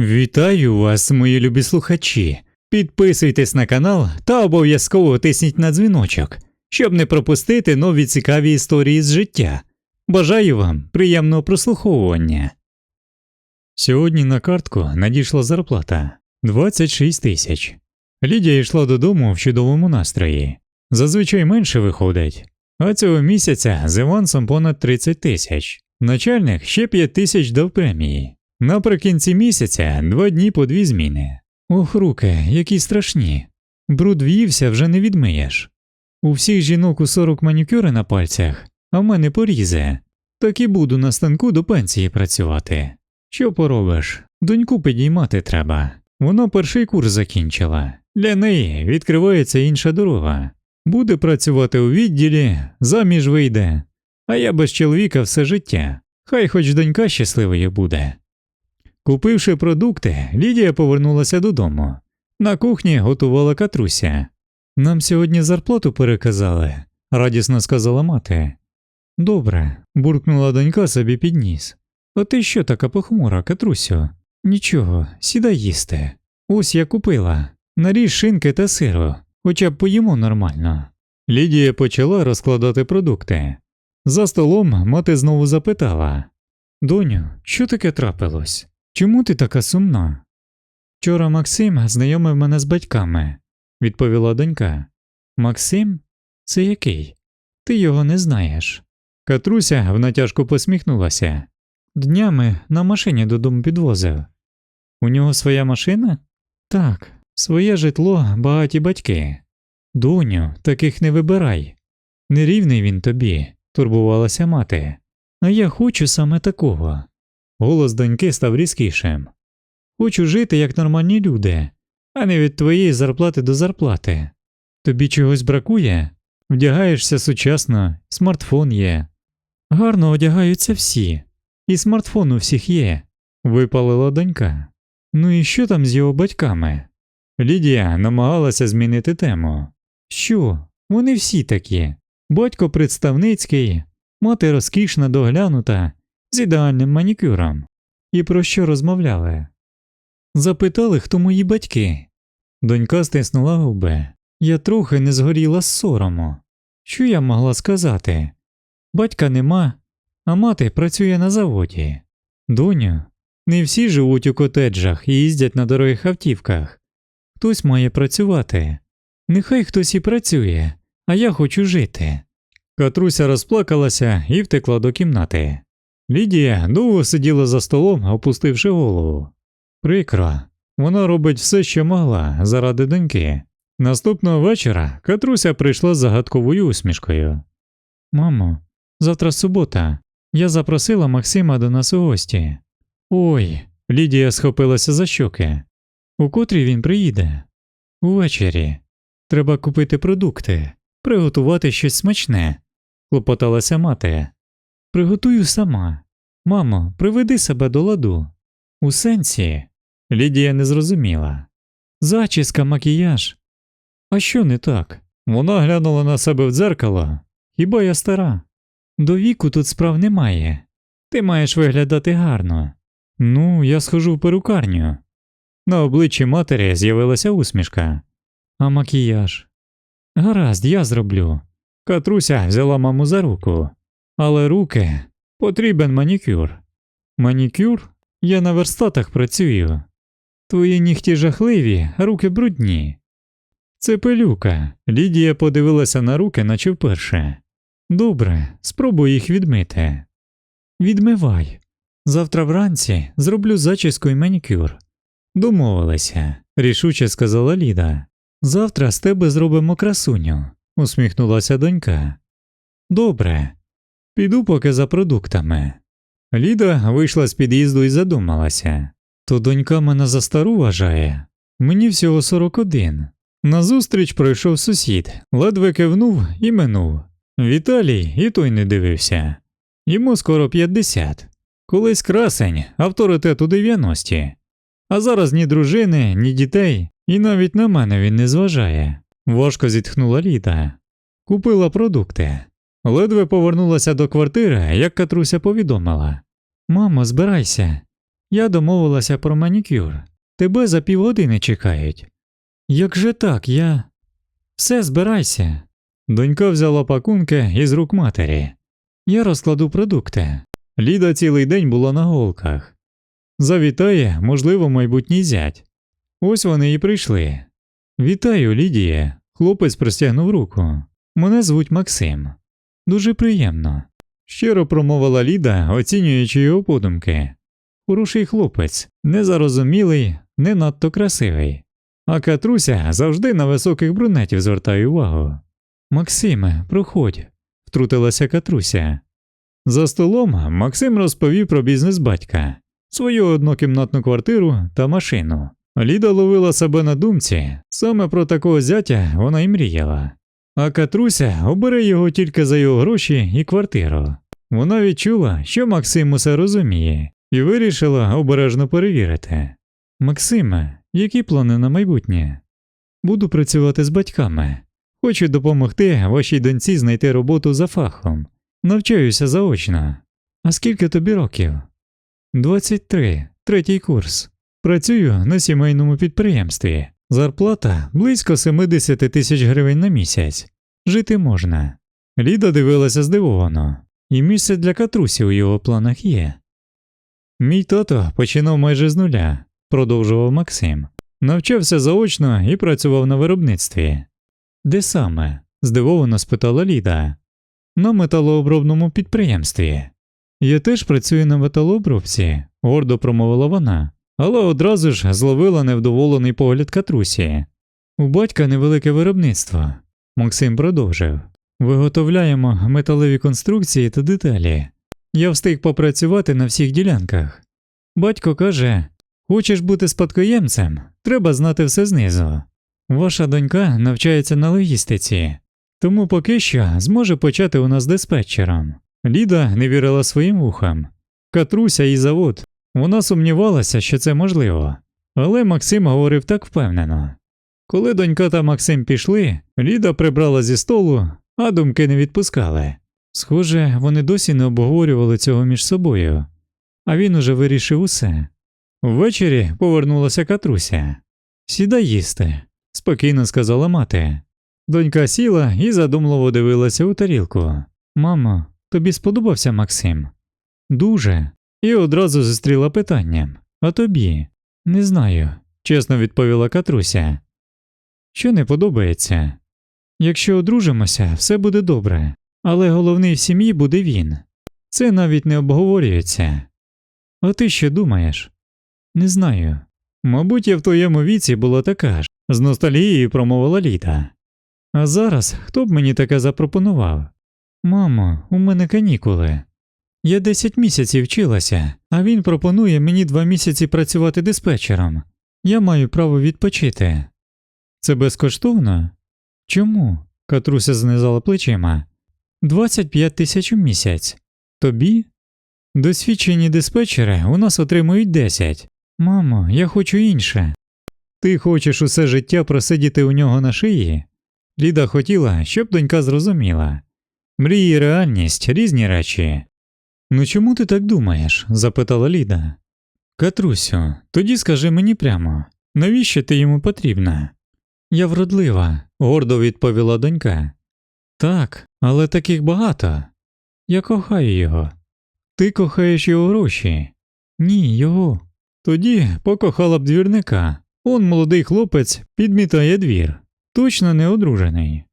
Вітаю вас, мої любі слухачі. Підписуйтесь на канал та обов'язково тисніть на дзвіночок, щоб не пропустити нові цікаві історії з життя. Бажаю вам приємного прослуховування. Сьогодні на картку надійшла зарплата 26 тисяч. Лідія йшла додому в чудовому настрої. Зазвичай менше виходить, а цього місяця з авансом понад 30 тисяч. Начальник ще 5 тисяч дав премії. Наприкінці місяця два дні по дві зміни. Ох, руки, які страшні. Бруд в'ївся вже не відмиєш. У всіх жінок у 40 манікюри на пальцях, а в мене порізе. Так і буду на станку до пенсії працювати. Що поробиш? Доньку підіймати треба. Вона перший курс закінчила. Для неї відкривається інша дорога. Буде працювати у відділі, заміж вийде, а я без чоловіка все життя. Хай хоч донька щасливою буде. Купивши продукти, Лідія повернулася додому. На кухні готувала катруся. Нам сьогодні зарплату переказали, радісно сказала мати. Добре, буркнула донька собі під ніс. А ти що така похмура, Катрусю? Нічого, сідай їсти. Ось я купила. Наріж шинки та сиру, хоча б поїмо нормально. Лідія почала розкладати продукти. За столом мати знову запитала Доню, що таке трапилось? Чому ти така сумна? Вчора Максим знайомив мене з батьками, відповіла донька. Максим? Це який? Ти його не знаєш. Катруся в натяжку посміхнулася. Днями на машині додому підвозив. У нього своя машина? Так, своє житло, багаті батьки. Доню, таких не вибирай. Нерівний він тобі, турбувалася мати. А я хочу саме такого. Голос доньки став різкішим. Хочу жити як нормальні люди, а не від твоєї зарплати до зарплати. Тобі чогось бракує? Вдягаєшся сучасно, смартфон є. Гарно одягаються всі, і смартфон у всіх є, випалила донька. Ну і що там з його батьками? Лідія намагалася змінити тему. Що? Вони всі такі. Батько представницький, мати розкішна доглянута, з ідеальним манікюром. І про що розмовляли? Запитали, хто мої батьки. Донька стиснула губи. Я трохи не згоріла з сорому. Що я могла сказати? Батька нема, а мати працює на заводі. Доню, не всі живуть у котеджах і їздять на дорогих автівках. Хтось має працювати. Нехай хтось і працює, а я хочу жити. Катруся розплакалася і втекла до кімнати. Лідія довго сиділа за столом, опустивши голову. Прикро, вона робить все, що могла, заради доньки. Наступного вечора Катруся прийшла з загадковою усмішкою. Мамо, завтра субота. Я запросила Максима до нас у гості. Ой, Лідія схопилася за щоки. У котрій він приїде? Увечері. Треба купити продукти, приготувати щось смачне, клопоталася мати. Приготую сама. Мамо, приведи себе до ладу. У сенсі. Лідія не зрозуміла. Зачіска, макіяж. А що не так? Вона глянула на себе в дзеркало. Хіба я стара? До віку тут справ немає. Ти маєш виглядати гарно. Ну, я схожу в перукарню. На обличчі матері з'явилася усмішка. А макіяж. Гаразд, я зроблю. Катруся взяла маму за руку. Але руки потрібен манікюр. Манікюр? Я на верстатах працюю. Твої нігті жахливі, руки брудні. Це пилюка. Лідія подивилася на руки, наче вперше. Добре, спробуй їх відмити. Відмивай. Завтра вранці зроблю зачіску і манікюр. Домовилися, рішуче сказала Ліда. Завтра з тебе зробимо красуню, усміхнулася донька. Добре, піду поки за продуктами. Ліда вийшла з під'їзду і задумалася. То донька мене за стару вважає. Мені всього 41. Назустріч пройшов сусід, ледве кивнув і минув. Віталій і той не дивився. Йому скоро 50. Колись красень, авторитет у 90-ті. А зараз ні дружини, ні дітей, і навіть на мене він не зважає. Важко зітхнула Ліда. Купила продукти. Ледве повернулася до квартири, як Катруся повідомила. Мамо, збирайся. Я домовилася про манікюр. Тебе за півгодини чекають. Як же так, я. Все, збирайся. Донька взяла пакунки із рук матері. Я розкладу продукти. Ліда цілий день була на голках. Завітає, можливо, майбутній зять. Ось вони і прийшли. Вітаю, Лідія. Хлопець простягнув руку. Мене звуть Максим. Дуже приємно. Щиро промовила Ліда, оцінюючи його подумки. Хороший хлопець, незарозумілий, не надто красивий. А Катруся завжди на високих брунетів звертає увагу. Максиме, проходь, втрутилася Катруся. За столом Максим розповів про бізнес батька, свою однокімнатну квартиру та машину. Ліда ловила себе на думці, саме про такого зятя вона й мріяла. А Катруся обере його тільки за його гроші і квартиру. Вона відчула, що Максим усе розуміє, і вирішила обережно перевірити. Максиме, які плани на майбутнє? Буду працювати з батьками. Хочу допомогти вашій доньці знайти роботу за фахом. Навчаюся заочно. А скільки тобі років? 23, третій курс. Працюю на сімейному підприємстві. Зарплата близько 70 тисяч гривень на місяць. Жити можна. Ліда дивилася здивовано, і місце для катрусі у його планах є. Мій тато починав майже з нуля, продовжував Максим. Навчався заочно і працював на виробництві. Де саме? здивовано спитала Ліда. На металообробному підприємстві. Я теж працюю на металообробці, гордо промовила вона, але одразу ж зловила невдоволений погляд катрусі. У батька невелике виробництво. Максим продовжив. Виготовляємо металеві конструкції та деталі. Я встиг попрацювати на всіх ділянках. Батько каже: Хочеш бути спадкоємцем, треба знати все знизу. Ваша донька навчається на логістиці, тому поки що зможе почати у нас диспетчером. Ліда не вірила своїм вухам. Катруся і завод. Вона сумнівалася, що це можливо, але Максим говорив так впевнено. Коли донька та Максим пішли, Ліда прибрала зі столу, а думки не відпускали. Схоже, вони досі не обговорювали цього між собою, а він уже вирішив усе. Ввечері повернулася Катруся. Сідай їсти, спокійно сказала мати. Донька сіла і задумливо дивилася у тарілку. Мамо, тобі сподобався Максим? Дуже. І одразу зустріла питанням А тобі? Не знаю, чесно відповіла Катруся. Що не подобається? Якщо одружимося, все буде добре, але головний в сім'ї буде він. Це навіть не обговорюється. А ти що думаєш? Не знаю. Мабуть, я в твоєму віці була така ж, з ностальгією промовила Ліда. А зараз хто б мені таке запропонував? Мамо, у мене канікули. Я 10 місяців вчилася, а він пропонує мені два місяці працювати диспетчером. Я маю право відпочити. Це безкоштовно? Чому? Катруся знизала плечима. 25 тисяч у місяць. Тобі? Досвідчені диспетчери у нас отримують 10. Мамо, я хочу інше. Ти хочеш усе життя просидіти у нього на шиї? Ліда хотіла, щоб донька зрозуміла. Мрії і реальність різні речі. Ну чому ти так думаєш? запитала Ліда. Катрусю, тоді скажи мені прямо, навіщо ти йому потрібна? Я вродлива, гордо відповіла донька. Так, але таких багато. Я кохаю його. Ти кохаєш його гроші? Ні, його. Тоді покохала б двірника. Он молодий хлопець підмітає двір. Точно не одружений.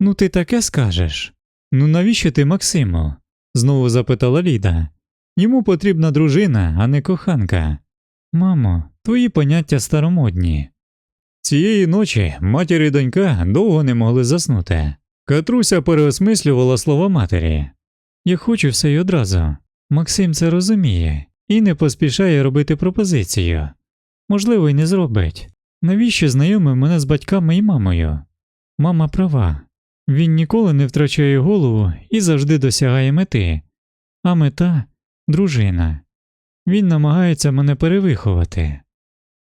Ну ти таке скажеш. Ну навіщо ти Максиму? Знову запитала Ліда. Йому потрібна дружина, а не коханка. Мамо, твої поняття старомодні. Цієї ночі матір і донька довго не могли заснути. Катруся переосмислювала слова матері. Я хочу все й одразу. Максим це розуміє і не поспішає робити пропозицію. Можливо, й не зробить. Навіщо знайомив мене з батьками і мамою? Мама права. Він ніколи не втрачає голову і завжди досягає мети, а мета дружина. Він намагається мене перевиховати.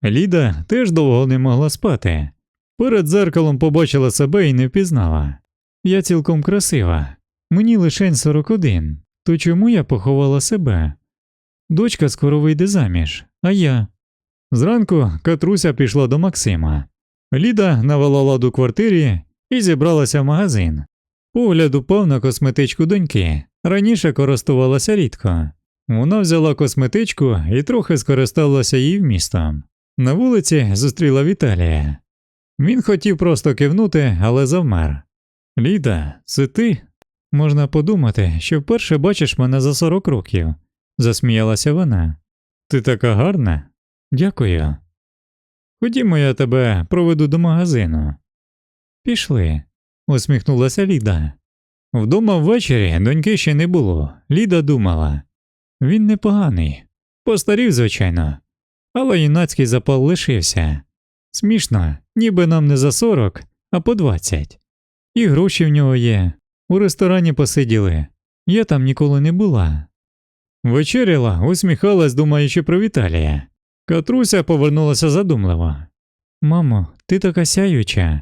Ліда теж довго не могла спати. Перед дзеркалом побачила себе і не впізнала. Я цілком красива, мені лишень 41, то чому я поховала себе? Дочка скоро вийде заміж, А я. Зранку Катруся пішла до Максима. Ліда навела ладу квартирі і зібралася в магазин. Погляд упав на косметичку доньки. Раніше користувалася рідко. Вона взяла косметичку і трохи скористалася її вмістом. На вулиці зустріла Віталія. Він хотів просто кивнути, але завмер. Ліда, це ти? Можна подумати, що вперше бачиш мене за 40 років, засміялася вона. Ти така гарна? Дякую. Ходімо, я тебе проведу до магазину. Пішли, усміхнулася Ліда. Вдома ввечері доньки ще не було. Ліда думала. Він непоганий. Постарів, звичайно, але юнацький запал лишився. Смішно, ніби нам не за 40, а по 20. І гроші в нього є. У ресторані посиділи. Я там ніколи не була. Вечеряла, усміхалась, думаючи про Віталія. Катруся повернулася задумливо. Мамо, ти така сяюча.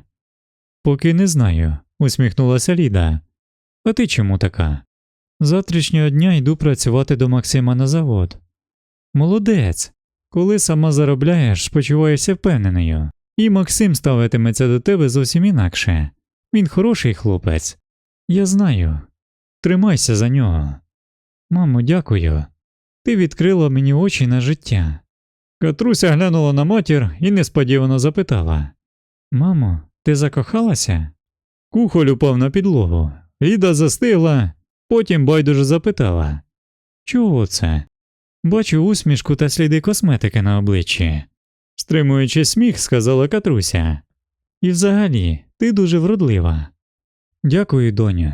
Поки не знаю, усміхнулася Ліда. А ти чому така? Завтрашнього дня йду працювати до Максима на завод. Молодець. Коли сама заробляєш, почуваєшся впевненою, і Максим ставитиметься до тебе зовсім інакше. Він хороший хлопець. Я знаю. Тримайся за нього. Мамо, дякую. Ти відкрила мені очі на життя. Катруся глянула на матір і несподівано запитала Мамо, ти закохалася? Кухоль упав на підлогу. Ліда застигла, потім байдуже запитала Чого це? Бачу усмішку та сліди косметики на обличчі. Стримуючи сміх, сказала Катруся. І взагалі, ти дуже вродлива. Дякую, доню.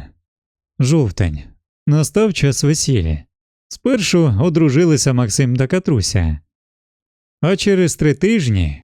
Жовтень. Настав час весілля. Спершу одружилися Максим та Катруся. А через три тижні